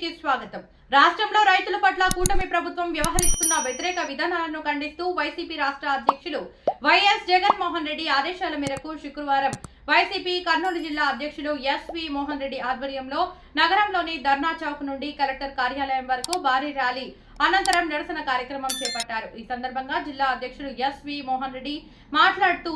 టీవీకి స్వాగతం. రాష్ట్రంలో రైతుల పట్ల కూటమి ప్రభుత్వం వ్యవహరిస్తున్న వ్యతిరేక విధానాలను ఖండిస్తూ వైసీపీ రాష్ట్ర అధ్యక్షులు వైఎస్ జగన్మోహన్ రెడ్డి ఆదేశాల మేరకు శుక్రవారం వైసీపీ కర్నూలు జిల్లా అధ్యక్షులు ఎస్వి మోహన్ రెడ్డి ఆధ్వర్యంలో నగరంలోని ధర్నా చౌక్ నుండి కలెక్టర్ కార్యాలయం వరకు భారీ ర్యాలీ అనంతరం నిరసన కార్యక్రమం చేపట్టారు. ఈ సందర్భంగా జిల్లా అధ్యక్షుడు ఎస్వి మోహన్ రెడ్డి మాట్లాడుతూ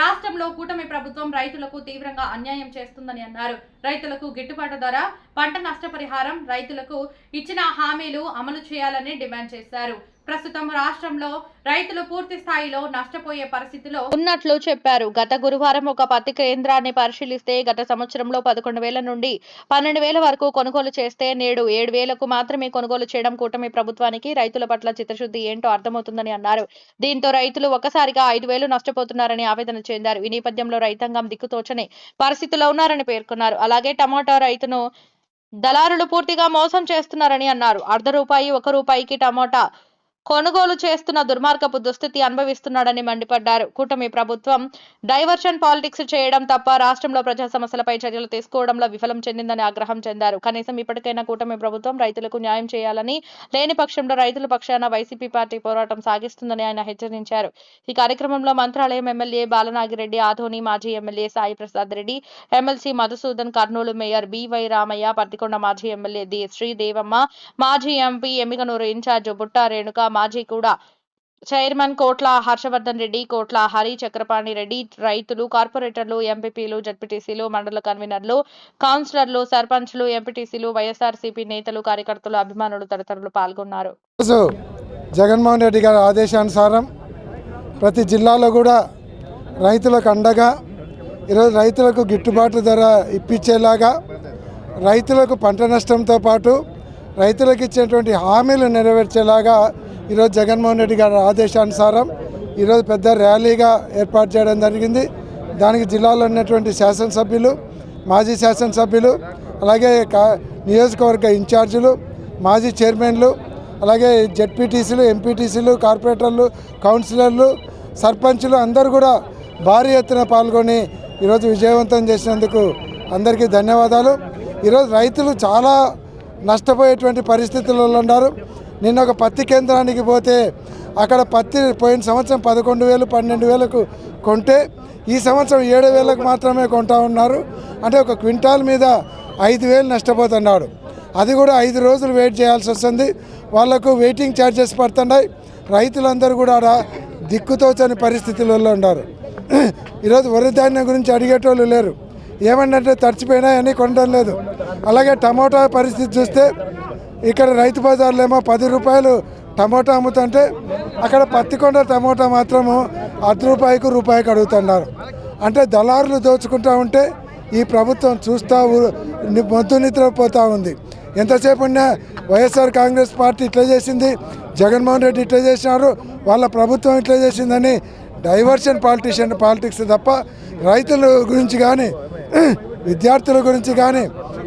రాష్ట్రంలో కూటమి ప్రభుత్వం రైతులకు తీవ్రంగా అన్యాయం చేస్తుందని అన్నారు. రైతులకు గిట్టుబాటు ధర పంట నష్టపరిహారం రైతులకు ఇచ్చిన హామీలు అమలు చేయాలని డిమాండ్ చేశారు. ప్రస్తుతం రాష్ట్రంలో రైతులు పూర్తి స్థాయిలో నష్టపోయే పరిస్థితిలో ఉన్నట్లు చెప్పారు. గత గురువారం ఒక పత్తి కేంద్రాన్ని పరిశీలిస్తే గత సంవత్సరంలో పదకొండు వేల నుండి పన్నెండు వేల వరకు కొనుగోలు చేస్తే నేడు ఏడు వేలకు మాత్రమే కొనుగోలు చేయడం కూటమి ప్రభుత్వం ప్రభుత్వానికి రైతుల పట్ల చిత్తశుద్ధి ఏంటో అర్థమవుతుందని అన్నారు. దీంతో రైతులు ఒక్కసారిగా ఐదు వేలు నష్టపోతున్నారని ఆవేదన చెందారు. ఈ నేపథ్యంలో రైతాంగం దిక్కుతోచని పరిస్థితిలో ఉన్నారని పేర్కొన్నారు. అలాగే టమాటా రైతును దళారులు పూర్తిగా మోసం చేస్తున్నారని అన్నారు. అర్ధ రూపాయి ఒక రూపాయికి టమాటా కొనుగోలు చేస్తున్న దుర్మార్గపు దుస్థితి అనుభవిస్తున్నాడని మండిపడ్డారు. కూటమి ప్రభుత్వం డైవర్షన్ పాలిటిక్స్ చేయడం తప్ప రాష్ట్రంలో ప్రజా సమస్యలపై చర్యలు తీసుకోవడంలో విఫలం చెందిందని ఆగ్రహం చెందారు. కనీసం ఇప్పటికైనా కూటమి ప్రభుత్వం రైతులకు న్యాయం చేయాలని లేని పక్షంలో రైతుల పక్షాన వైసీపీ పార్టీ పోరాటం సాగిస్తుందని ఆయన హెచ్చరించారు. ఈ కార్యక్రమంలో మంత్రాలయం ఎమ్మెల్యే బాలనాగిరెడ్డి ఆధోని మాజీ MLA Sai Prasad Reddy MLC Madhusudan Kurnool mayor B Y Ramaiah Pattikonda మాజీ ఎమ్మెల్యే శ్రీదేవమ్మ మాజీ ఎంపీ ఎమ్మిగనూరు ఇన్ఛార్జ్ బుట్టా రేణుక మాజీ కూడా చైర్మన్ కోట్ల హర్షవర్ధన్ రెడ్డి కోట్ల హరి చక్రపాణి రెడ్డి రైతులు కార్పొరేటర్లు ఎంపీపీలు జడ్పీటీసీలు మండల కన్వీనర్లు కౌన్సిలర్లు సర్పంచ్లు ఎంపీటీసీలు వైఎస్ఆర్సీపీ నేతలు కార్యకర్తలు అభిమానులు తదితరులు పాల్గొన్నారు. జగన్మోహన్ రెడ్డి గారి ఆదేశానుసారం ప్రతి జిల్లాలో కూడా రైతులకు అండగా ఈరోజు రైతులకు గిట్టుబాటు ధర ఇప్పించేలాగా రైతులకు పంట నష్టంతో పాటు రైతులకు ఇచ్చేటువంటి హామీలు నెరవేర్చేలాగా ఈరోజు జగన్మోహన్ రెడ్డి గారి ఆదేశానుసారం ఈరోజు పెద్ద ర్యాలీగా ఏర్పాటు చేయడం జరిగింది. దానికి జిల్లాలో ఉన్నటువంటి శాసనసభ్యులు మాజీ శాసనసభ్యులు అలాగే కా- నియోజకవర్గ ఇన్ఛార్జీలు మాజీ చైర్మన్లు అలాగే జెడ్పీటీసీలు ఎంపీటీసీలు కార్పొరేటర్లు కౌన్సిలర్లు సర్పంచులు అందరూ కూడా భారీ ఎత్తున పాల్గొని ఈరోజు విజయవంతం చేసినందుకు అందరికీ ధన్యవాదాలు. ఈరోజు రైతులు చాలా నష్టపోయేటువంటి పరిస్థితులలో ఉన్నారు. నిన్న ఒక పత్తి కేంద్రానికి పోతే అక్కడ పత్తి పోయిన సంవత్సరం పదకొండు వేలు పన్నెండు వేలకు కొంటే ఈ సంవత్సరం ఏడు వేలకు మాత్రమే కొంటా ఉన్నారు. అంటే ఒక క్వింటాల్ మీద ఐదు వేలు నష్టపోతున్నాడు. అది కూడా ఐదు రోజులు వెయిట్ చేయాల్సి వస్తుంది. వాళ్ళకు వెయిటింగ్ ఛార్జెస్ పడుతున్నాయి. రైతులందరూ కూడా ఆడ దిక్కుతోచని పరిస్థితులలో ఉన్నారు. ఈరోజు వరి ధాన్యం గురించి అడిగేటోళ్ళు లేరు. ఏమంటే తడిచిపోయినాయని కొనడం లేదు. అలాగే టమోటా పరిస్థితి చూస్తే ఇక్కడ రైతు బజార్లో ఏమో పది రూపాయలు టమోటా అమ్ముతుంటే అక్కడ పత్తికొండ టమోటా మాత్రము అర్ధ రూపాయికి రూపాయికి అడుగుతున్నారు. అంటే దళారులు దోచుకుంటా ఉంటే ఈ ప్రభుత్వం చూస్తూ మొద్దు నిద్రపోతూ ఉంది. ఎంతసేపు ఉన్నా వైఎస్ఆర్ కాంగ్రెస్ పార్టీ ఇట్లా చేసింది జగన్మోహన్ రెడ్డి ఇట్లా చేసినారు వాళ్ళ ప్రభుత్వం ఇట్లా చేసిందని డైవర్షన్ పాలిటిషియన్ పాలిటిక్స్ తప్ప రైతుల గురించి కానీ విద్యార్థుల గురించి కానీ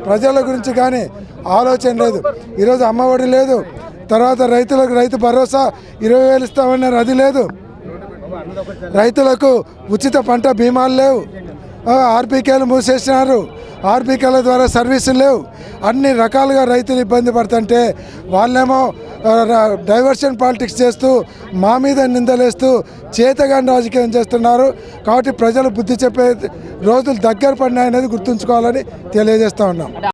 ప్రజల గురించి కానీ ఆలోచన లేదు. ఈరోజు అమ్మఒడి లేదు. తర్వాత రైతులకు రైతు భరోసా ఇరవై వేలు ఇస్తామన్నారు అది లేదు. రైతులకు ఉచిత పంట బీమాలు లేవు. ఆ, ఆర్బీకేలు మూసేసినారు. ఆర్బీకేల ద్వారా సర్వీసులు లేవు. అన్ని రకాలుగా రైతులు ఇబ్బంది పడుతుంటే వాళ్ళేమో డైవర్షన్ పాలిటిక్స్ చేస్తూ మా మీద నిందలేస్తూ చేతగాని రాజకీయం చేస్తున్నారు. కాబట్టి ప్రజలు బుద్ధి చెప్పే రోజులు దగ్గర పడినాయనేది గుర్తుంచుకోవాలని తెలియజేస్తా ఉన్నాం.